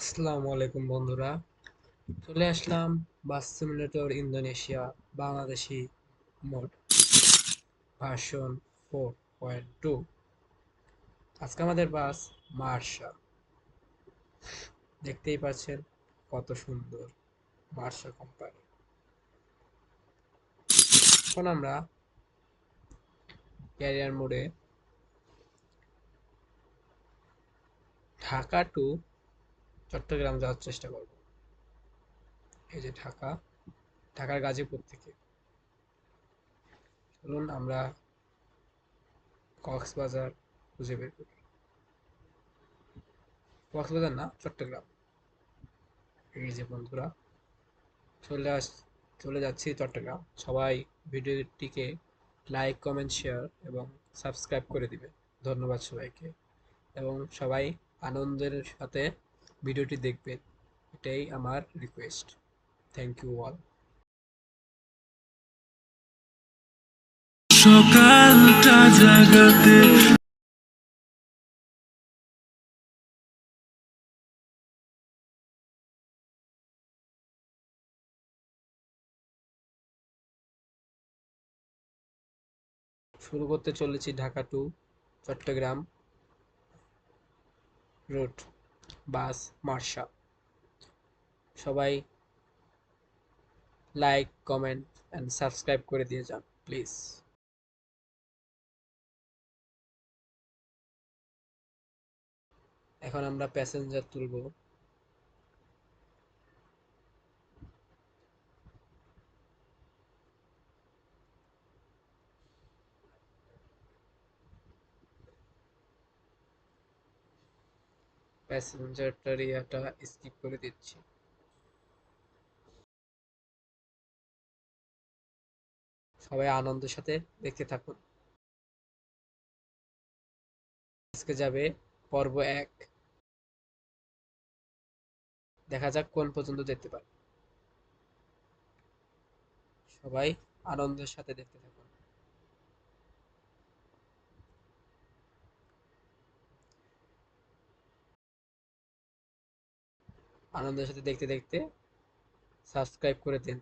আসসালামু আলাইকুম বন্ধুরা। চলে আসলাম bus simulator Indonesia Bangladeshi mod version four point two. আজকে আমাদের বাস মার্শা। দেখতেই পাচ্ছেন কত সুন্দর মার্শা কোম্পানি। এখন আমরা ক্যারিয়ার মোডে ঢাকা টু চট্টগ্রাম যাওয়ার চেষ্টা করব। এই যে ঢাকা, ঢাকার গাজীপুর থেকে। চলুন আমরা কক্সবাজার খুঁজে বের করি। কক্সবাজার না, চট্টগ্রাম। এই যে বন্ধুরা, চলে আস, চলে যাচ্ছি চট্টগ্রাম। সবাই ভিডিওটিকে লাইক কমেন্ট শেয়ার এবং সাবস্ক্রাইব করে দিবে। ধন্যবাদ সবাইকে। এবং সবাই আনন্দের সাথে ভিডিওটি দেখবেন। এটাই আমার রিকোয়েস্ট থ্যাংক ইউ অল সকালটা জাগাতে শুরু করতে চলেছি Dhaka to Chattogram. Route bus Marsha সবাই লাইক, কমেন্ট অ্যান্ড সাবস্ক্রাইব করে দিয়ে যান, প্লিজ। এখন আমরা প্যাসেঞ্জার তুলব। প্যাসেঞ্জারটার ইয়াটা স্কিপ করে দিচ্ছি। সবাই আনন্দের সাথে দেখতে থাকুন। আজকে যাবে পর্ব এক। দেখা যাক কোন পর্যন্ত দেখতে পারে সবাই আনন্দের সাথে দেখতে থাকুন। আনন্দের সাথে দেখতে দেখতে সাবস্ক্রাইব করে দিন।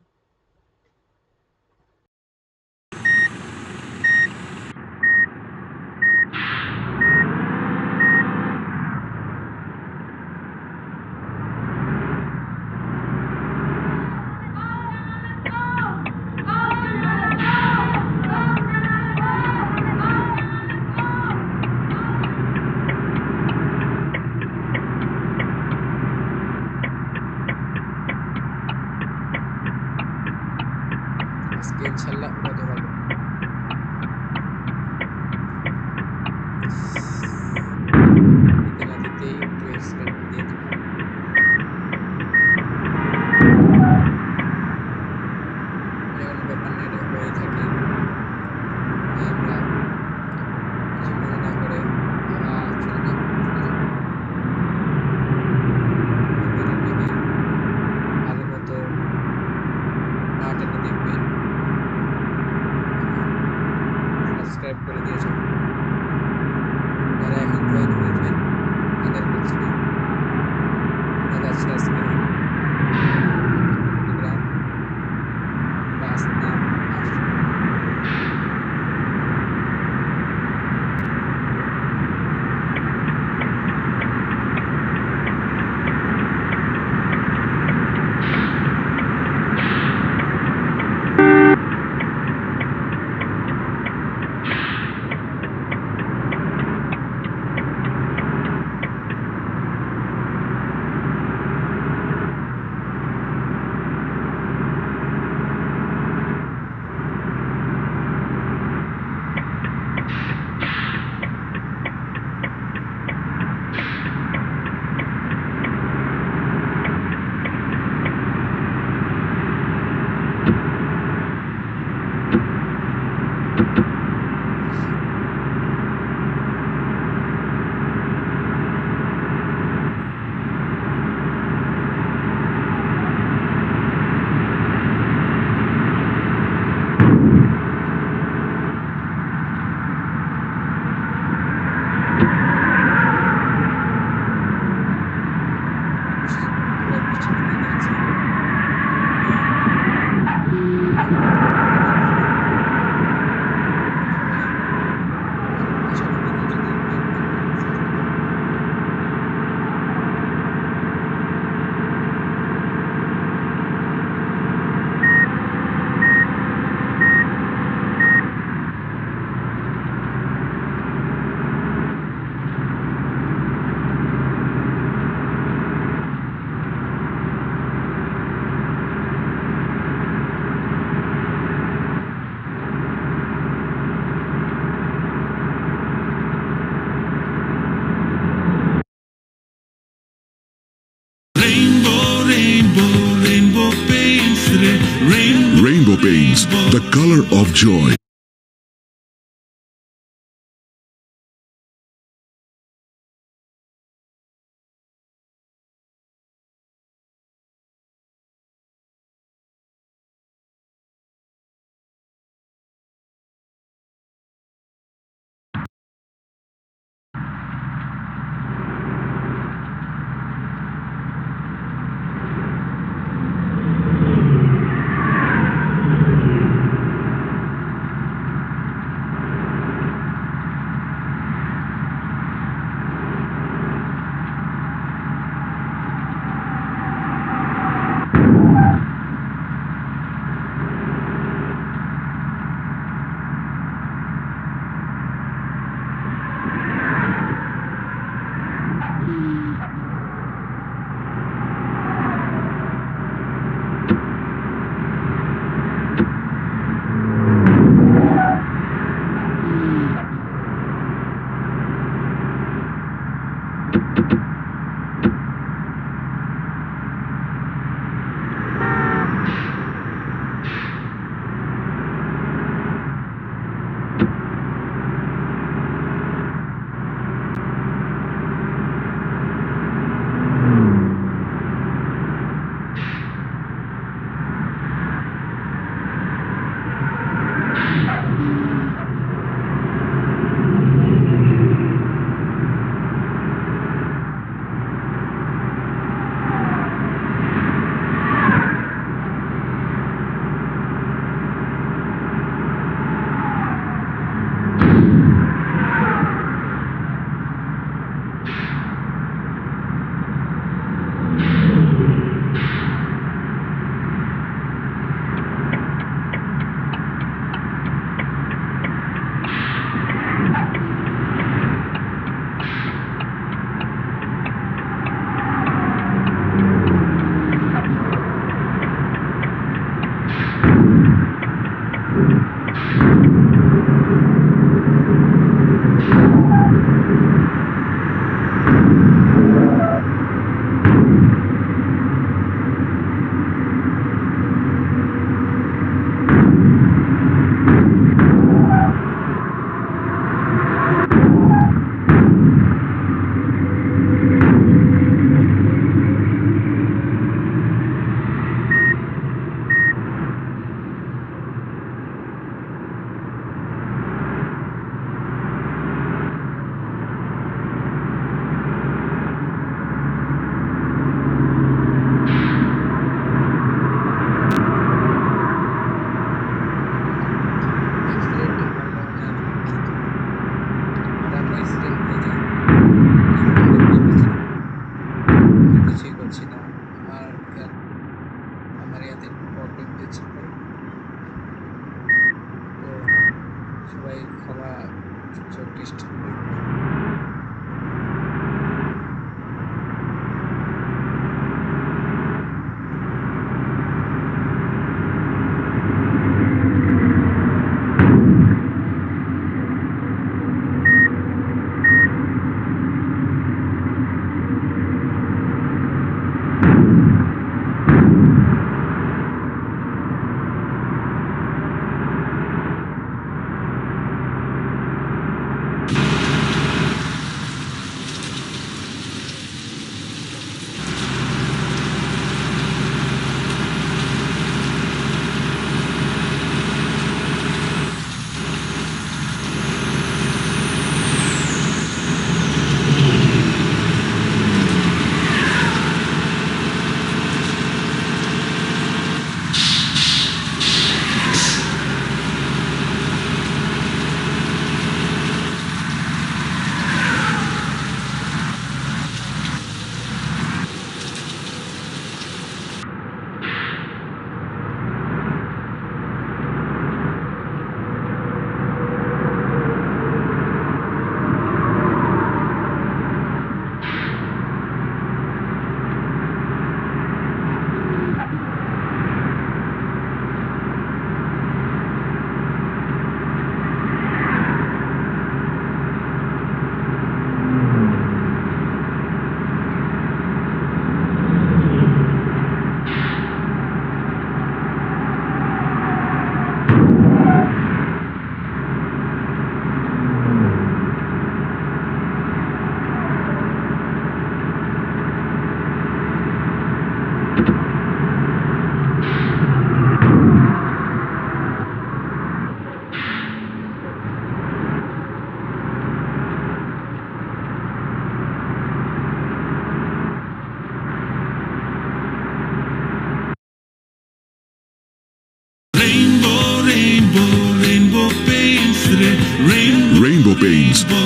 Color of joy.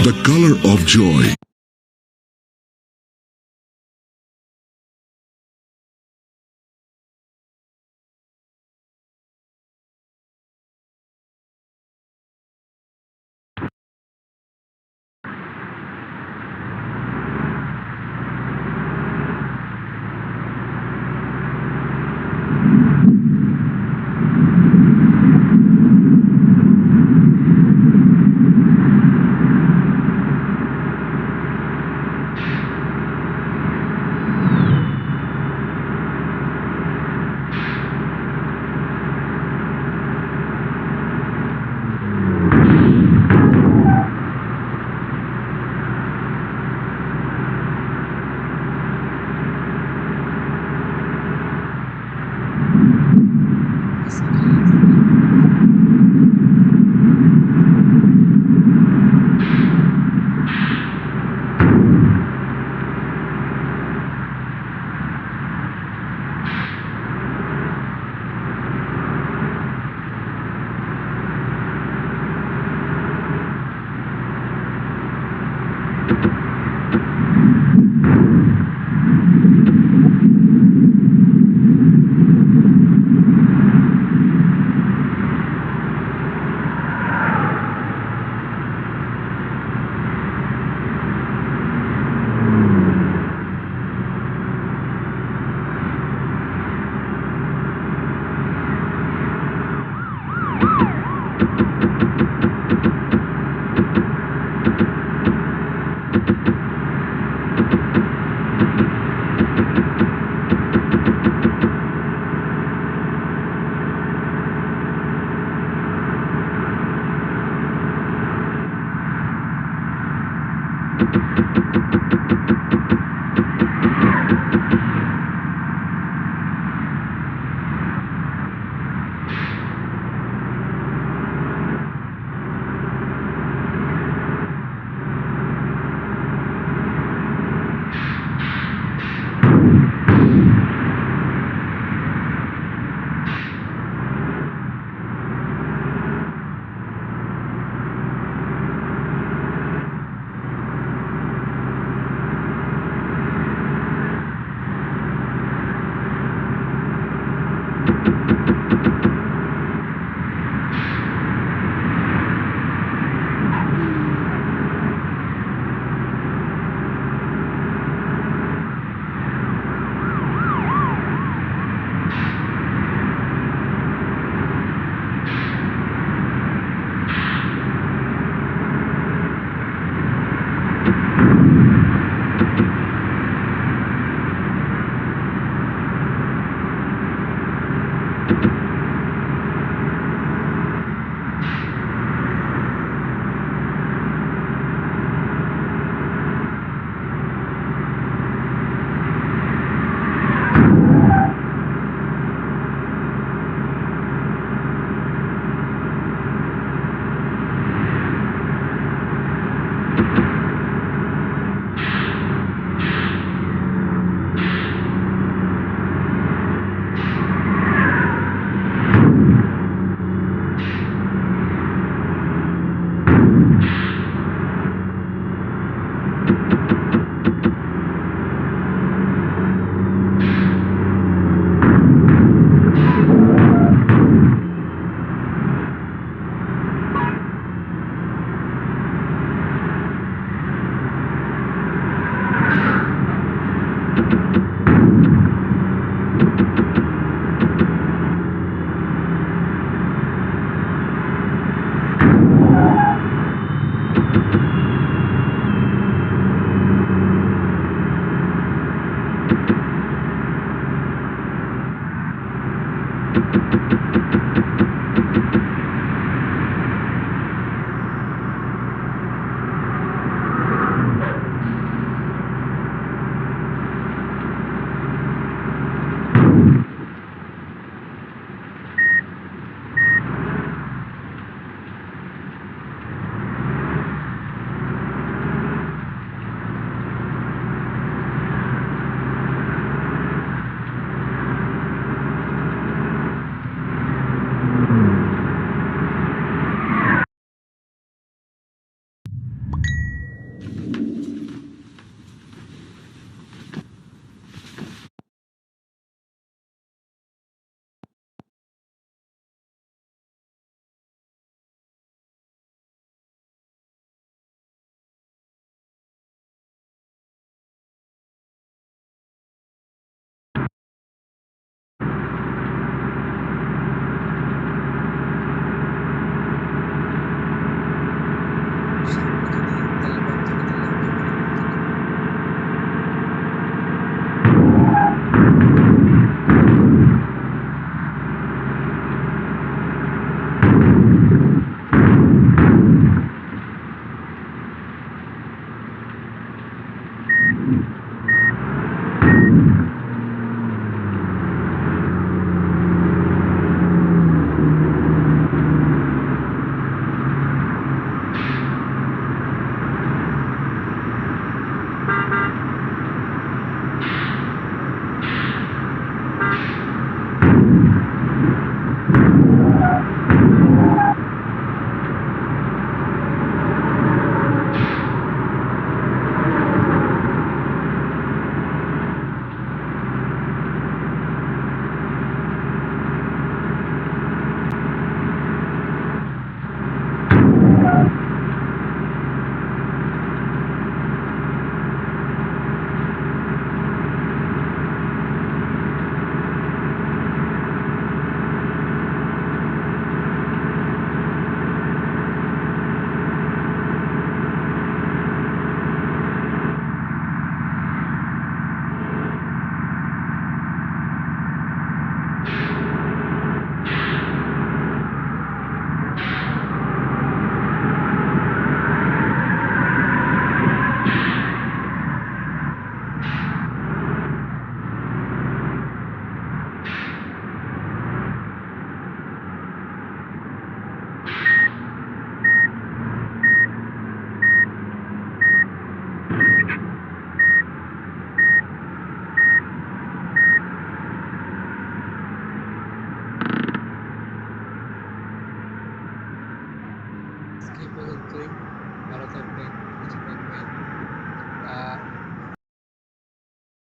the color of joy.